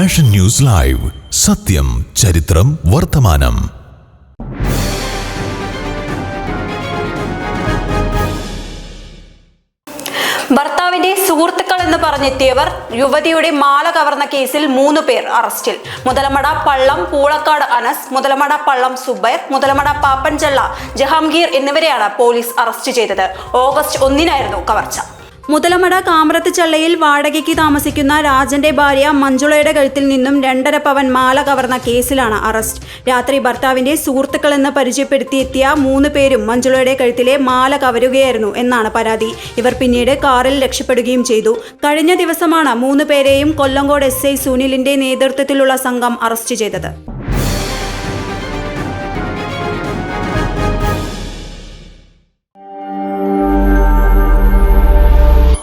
Nation news live സത്യം ചരിത്രം വർത്തമാനം. ഭർത്താവിന്റെ സുഹൃത്തുക്കൾ എന്ന് പറഞ്ഞെത്തിയവർ യുവതിയുടെ മാല കവർന്ന കേസിൽ മൂന്ന് പേർ അറസ്റ്റിൽ. മുതലമട പള്ളം പൂളക്കാട് അനസ് മുതലമട പള്ളം സുബൈർ മുതലമട പാപ്പൻചള്ള ജഹാംഗീർ എന്നിവരെയാണ് പോലീസ് അറസ്റ്റ് ചെയ്തത്. ഓഗസ്റ്റ് ഒന്നിനായിരുന്നു കവർച്ച. മുതലമട കാമ്രത്ത് ചള്ളയിൽ വാടകയ്ക്ക് താമസിക്കുന്ന രാജന്റെ ഭാര്യ മഞ്ജുളയുടെ കഴുത്തിൽ നിന്നും രണ്ടര പവൻ മാല കവർന്ന കേസിലാണ് അറസ്റ്റ്. രാത്രി ഭർത്താവിന്റെ സുഹൃത്തുക്കളെന്ന് പരിചയപ്പെടുത്തിയെത്തിയ മൂന്ന് പേരും മഞ്ജുളയുടെ കഴുത്തിലെ മാല കവരുകയായിരുന്നു എന്നാണ് പരാതി. ഇവർ പിന്നീട് കാറിൽ രക്ഷപ്പെടുകയും ചെയ്തു. കഴിഞ്ഞ ദിവസമാണ് മൂന്ന് പേരെയും കൊല്ലങ്കോട് എസ് ഐ സുനിലിന്റെ നേതൃത്വത്തിലുള്ള സംഘം അറസ്റ്റ് ചെയ്തത്.